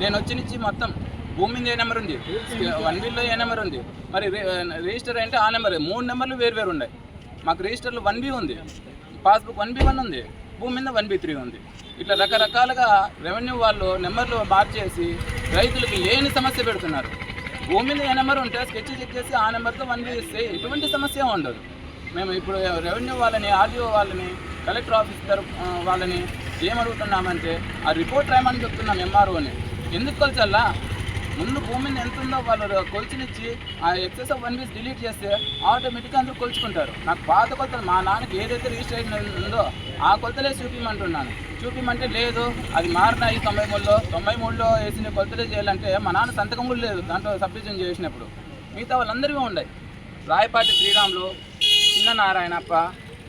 నేను వచ్చి నుంచి మొత్తం భూమి మీద ఏ నెంబర్ ఉంది? వన్ వీల్లో ఏ నెంబర్ ఉంది? మరి రి- రిజిస్టర్ అంటే ఆ నెంబర్ మూడు నెంబర్లు వేరు వేరు ఉన్నాయి. మాకు రిజిస్టర్లో వన్ బి ఉంది. పాస్బుక్ వన్ బి వన్ ఉంది. భూమి మీద వన్ బి త్రీ ఉంది. ఇట్లా రకరకాలుగా రెవెన్యూ వాళ్ళు నెంబర్లు మార్చేసి రైతులకి లేని సమస్య పెడుతున్నారు. భూమి మీద ఏ నెంబర్ ఉంటే స్కెచ్ చెక్ చేసి ఆ నెంబర్తో వన్ బి ఇస్తే ఎటువంటి సమస్య ఉండదు. మేము ఇప్పుడు రెవెన్యూ వాళ్ళని ఆర్డీఓ వాళ్ళని కలెక్టర్ ఆఫీస్ వాళ్ళని ఏమడుగుతున్నామంటే ఆ రిపోర్ట్ రాయమని చెప్తున్నాం ఎంఆర్ఓని ఎందుకు కొలిచల్లా ముందు భూమిని ఎంత ఉందో వాళ్ళు కొలిచినిచ్చి ఆ excess of one Bs delete చేస్తే ఆటోమేటిక్గా అందరూ కొలుచుకుంటారు. నాకు పాత కొలతలు మా నాన్నకి ఏదైతే రిజిస్ట్రేషన్ ఉందో ఆ కొలతలే చూపించమంటున్నాను చూపించమంటే లేదు అది మారినాయి తొంభై మూడులో తొంభై మూడులో వేసిన కొలతలే చేయాలంటే మా నాన్న సంతకం కూడా లేదు దాంట్లో సబ్డివిజన్ చేసినప్పుడు. మిగతా వాళ్ళందరివి ఉన్నాయి. రాయపాటి శ్రీరాములు చిన్న నారాయణప్ప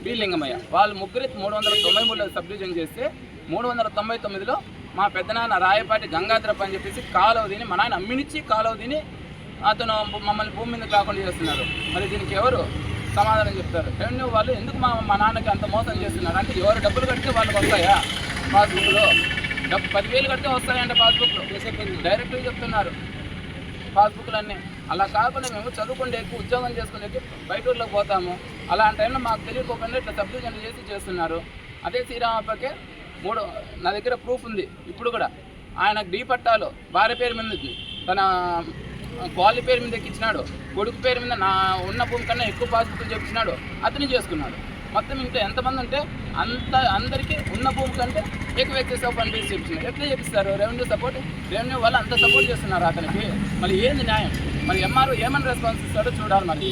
బి లింగమయ్య వాళ్ళు ముగ్గురి మూడు వందల తొంభై మూడులో సబ్డివిజన్ చేస్తే మూడు వందల తొంభై తొమ్మిదిలో మా పెద్దనాన్న రాయపాటి గంగాధరప్ప అని చెప్పేసి కాలువ తిని మా నాయన అమ్మినిచ్చి కాలువ తిని అతను మమ్మల్ని భూమి మీద కాకుండా చేస్తున్నారు. మరి దీనికి ఎవరు సమాధానం చెప్తారు? రెవెన్యూ వాళ్ళు ఎందుకు మా మా నాన్నకి అంత మోసం చేస్తున్నారు? అంటే ఎవరు డబ్బులు కడితే వాళ్ళకి వస్తాయా పాస్బుక్లో? డబ్బు పదివేలు కడితే వస్తాయంటే పాస్బుక్లో. డైరెక్ట్గా చెప్తున్నారు పాస్బుక్లన్నీ. అలా కాకుండా మేము చదువుకుంటే ఎక్కువ ఉద్యోగం చేసుకునే బయట ఊర్లోకి పోతాము. అలాంటి టైంలో మాకు తెలియకోకుండా ఇట్లా సబ్డివిజన్ చేసి చేస్తున్నారు. అదే శ్రీరామప్పకే మూడు నా దగ్గర ప్రూఫ్ ఉంది. ఇప్పుడు కూడా. ఆయనకు డీ పట్టాలు భార్య పేరు మీద తన క్వాలి పేరు మీద ఎక్కించినాడు. కొడుకు పేరు మీద నా ఉన్న భూమి కన్నా ఎక్కువ పాస్బుక్లు చెప్పించినాడు అతను చేసుకున్నాడు. మొత్తం ఇంట్లో ఎంతమంది ఉంటే అంత అందరికీ ఉన్న భూమి కంటే ఎక్కువ ఎక్సెస్ పని చేసి చేపించినారు ఎట్లా చెప్పిస్తారు రెవెన్యూ సపోర్ట్ రెవెన్యూ వాళ్ళు అంత సపోర్ట్ చేస్తున్నారు అతనికి. మరి ఏంది న్యాయం? మరి ఎంఆర్ఓ ఏమని రెస్పాన్స్ ఇస్తాడో చూడాలి మరి.